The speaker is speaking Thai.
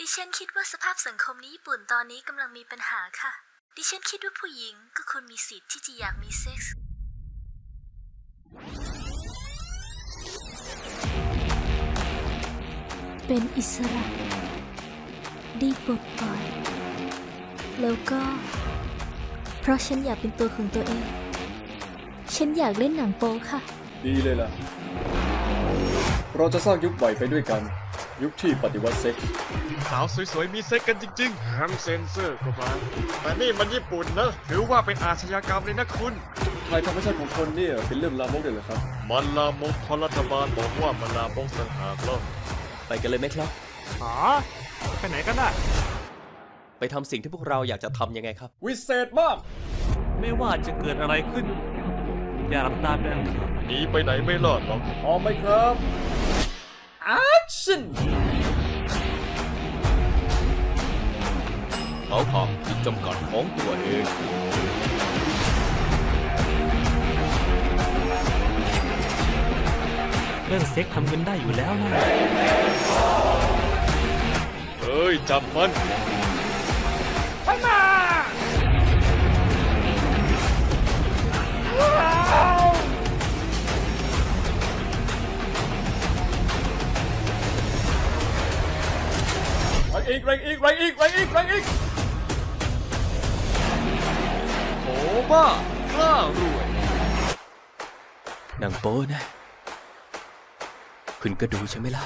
ดิฉันคิดว่าสภาพสังคมในญี่ปุ่นตอนนี้กำลังมีปัญหาค่ะ ดิฉันคิดว่าผู้หญิงก็ควรมีสิทธิ์ที่จะอยากมีเซ็กส์เป็นอิสระ ได้ปลดปล่อย แล้วก็ เพราะฉันอยากเป็นตัวของตัวเอง ฉันอยากเล่นหนังโป๊ค่ะ ดีเลยล่ะ เราจะสร้างยุคใหม่ไปด้วยกัน ยุคที่ปฏิวัติเซ็กส์สาวสวยๆมีเซ็กกันจริงแถมเซนเซอร์ก็มาแต่นี่มันญี่ปุ่นนะๆถือว่าเป็นอาชญากรรมเลยนะคุณ ไทยธรรมชาติของคนเนี่ยเป็นเรื่องลามกเลยเหรอครับ มันลามกเพราะรัฐบาลบอกว่ามันลามกสังหากแล้วไปกันเลยไหมครับ อ๋อไปไหนกันน่ะ ไปทำสิ่งที่พวกเราอยากจะทำยังไงครับ วิเศษมาก ไม่ว่าจะเกิดอะไรขึ้น อย่าหลับตาเป็นอันขาดหนีไปไหนไม่รอดหรอก พร้อมไหมครับ Action เขาทำจุดจำกัดของตัวเองเรื่องเซ็กทำกันได้อยู่แล้วนะเอ้ย จับมัน งอีกแรงอีกแรงอีกแรงอีกแรงอีกโอ้บ้ากล้ารวยนังโป้นะ คุณก็ดูใช่ไหมล่ะ